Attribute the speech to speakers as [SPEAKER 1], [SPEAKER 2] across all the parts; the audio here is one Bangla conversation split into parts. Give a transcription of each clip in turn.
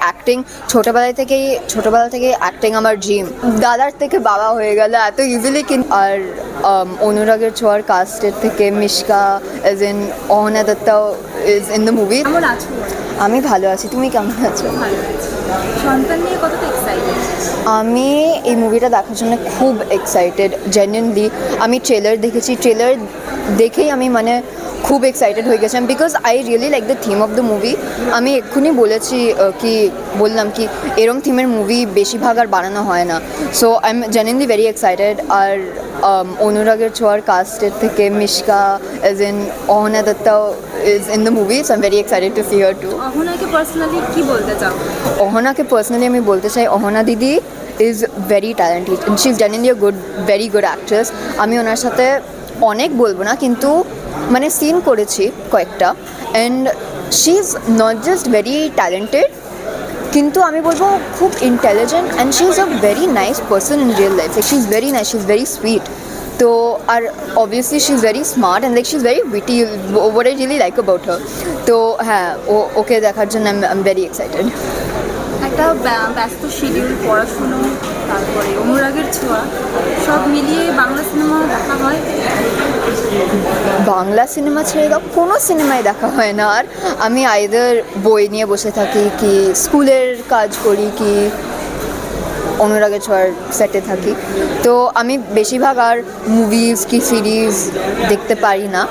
[SPEAKER 1] অ্যাক্টিং ছোটবেলা থেকেই ছোটবেলা থেকে অ্যাক্টিং আমার ড্রিম দাদার থেকে বাবা হয়ে গেল এত ইজিলি কিন্তু আর um, অনুরাগের ছোঁয়ার কাস্টের থেকে মিশকা এজ ইন অহনা দত্তাও ইজ ইন দ্য মুভি আমি ভালো আছি তুমি কেমন আছো?
[SPEAKER 2] ভালো আছি। সন্তান নিয়ে কতটা এক্সাইটেড
[SPEAKER 1] আমি এই মুভিটা দেখার জন্য খুব এক্সাইটেড জেনুইনলি আমি ট্রেলার দেখেছি ট্রেলার দেখেই আমি মানে খুব এক্সাইটেড হয়ে গেছিলাম because I really like the theme of the movie আমি এক্ষুনি বলেছি কি বললাম কি এরম থিমের মুভি বেশিরভাগ আর বানানো হয় না। So I am genuinely very excited R um, অনুরাগের ছোঁয়ার কাস্টের থেকে Mishka as in Ahona Dutta is in the movie so I am very excited to see her to
[SPEAKER 2] অহনাকে personally কি বলতে চাও?
[SPEAKER 1] অহনাকে পার্সোনালি আমি বলতে চাই, অহনা দিদি is very talented she is genuinely good very good actress আমি ওনার সাথে অনেক বলব না, কিন্তু মানে সিন করেছি কয়েকটা। And she is not just very talented কিন্তু আমি বলব খুব intelligent and she is a very nice person in real life she is very nice she is very sweet তো, আর obviously she is very smart and like she is very witty over I really like about her তো হ্যাঁ ও, ওকে দেখার জন্য আই এম ভেরি এক্সাইটেড
[SPEAKER 2] একটা ব্যা- ব্যস্ত শিডিউল পড়াশুনো তারপরে অনুরাগের ছোঁয়া সব মিলিয়ে বাংলা সিনেমা দেখা হয়?
[SPEAKER 1] বাংলা সিনেমা ছেড়ে দাও কোনো সিনেমায় দেখা হয় না। আর আমি আইদার বই নিয়ে বসে থাকি কি স্কুলের কাজ করি কি অনুরাগের ছোঁয়ার সেটে থাকি। তো আমি বেশিরভাগ আর মুভিজ কি সিরিজ দেখতে পারি না।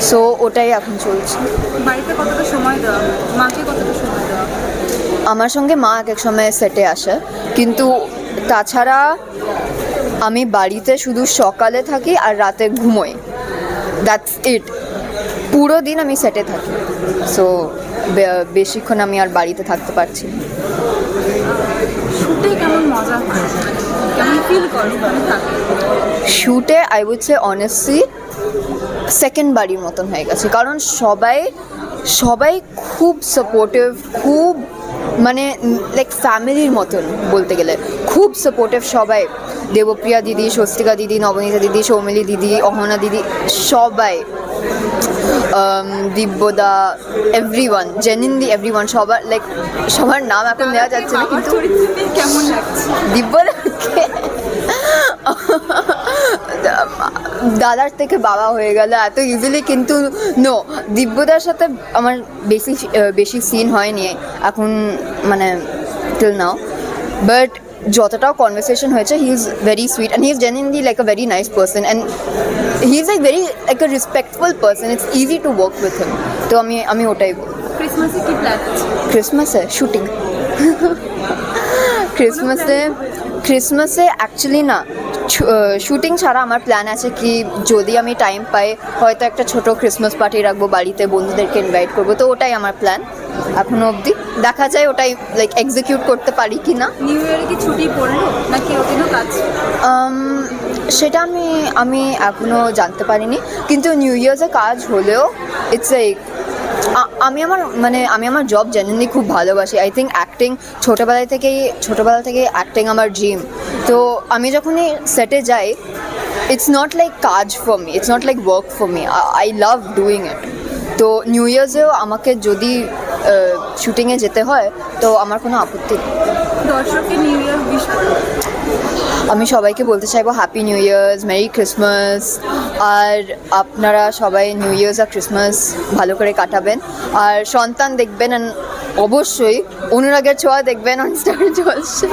[SPEAKER 1] সো ওটাই এখন চলছে।
[SPEAKER 2] বাড়িতে কতটা সময় দেওয়া মাকে কতটা সময়
[SPEAKER 1] আমার সঙ্গে মা এক এক সময় সেটে আসে। কিন্তু তাছাড়া আমি বাড়িতে শুধু সকালে থাকি আর রাতে ঘুমোই। দ্যাটস ইট পুরো দিন আমি সেটে থাকি। সো বেশিক্ষণ আমি আর বাড়িতে থাকতে পারছি না।
[SPEAKER 2] শুটে
[SPEAKER 1] I would say honestly second বাড়ির মতন হয়ে গেছে। কারণ সবাই সবাই খুব সাপোর্টিভ খুব মানে লাইক ফ্যামিলির মতন বলতে গেলে। খুব সাপোর্টিভ সবাই। দেবপ্রিয়া দিদি স্বস্তিকা দিদি নবনীতা দিদি সৌমিলি দিদি অহনা দিদি সবাই। দিব্যদা every one genuinely every one সবার লাইক সবার নাম এখন নেওয়া যাচ্ছে না কিন্তু
[SPEAKER 2] কেমন লাগছে?
[SPEAKER 1] দিব্যদাকে দাদার থেকে বাবা হয়ে গেল এত ইজিলি কিন্তু নো দিব্যদার সাথে আমার বেশি বেশি সিন হয়নি এখন মানে টিল নাও বাট যতটাও কনভারসেশন হয়েছে he is very sweet and he is genuinely like a very nice person and he is like very like a respectful person it's easy to work with him তো আমি আমি ওটাই বলব।
[SPEAKER 2] ক্রিসমাসে কি প্ল্যান
[SPEAKER 1] ক্রিসমাসে শুটিং ক্রিসমাসে ক্রিসমাসে অ্যাকচুয়ালি না শুটিং ছাড়া আমার প্ল্যান আছে কি যদি আমি টাইম পাই হয়তো একটা ছোট ক্রিসমাস পার্টি রাখব বাড়িতে বন্ধুদেরকে ইনভাইট করব তো ওটাই আমার প্ল্যান এখনও অবধি। দেখা যায় ওটাই লাইক এক্সিকিউট করতে পারি কি না
[SPEAKER 2] নিউ ইয়ারে কি ছুটি পড়ল? নাকি ওদিনও কাজ?
[SPEAKER 1] সেটা আমি আমি এখনও জানতে পারিনি। কিন্তু নিউ ইয়ার্সে কাজ হলেও ইটস লাইক আমি আমার মানে আমি আমার জব জেনুইনলি খুব ভালোবাসি। আই থিঙ্ক অ্যাক্টিং ছোটোবেলায় থেকেই ছোটোবেলা থেকে অ্যাক্টিং আমার ড্রিম তো আমি যখনই সেটে যাই ইটস নট লাইক কাজ for me it's not like work for me I love doing it তো নিউ ইয়ার্সেও আমাকে যদি শুটিংয়ে যেতে হয় তো আমার কোনো আপত্তি নেই।
[SPEAKER 2] দর্শককে নিউ ইয়ার উইশ
[SPEAKER 1] আমি সবাইকে বলতে চাইব happy new years merry Christmas আর আপনারা সবাই নিউ ইয়ার্স আর ক্রিসমাস ভালো করে কাটাবেন। আর সন্তান দেখবেন অবশ্যই অনুরাগের ছোঁয়া দেখবেন অন স্টার জলসা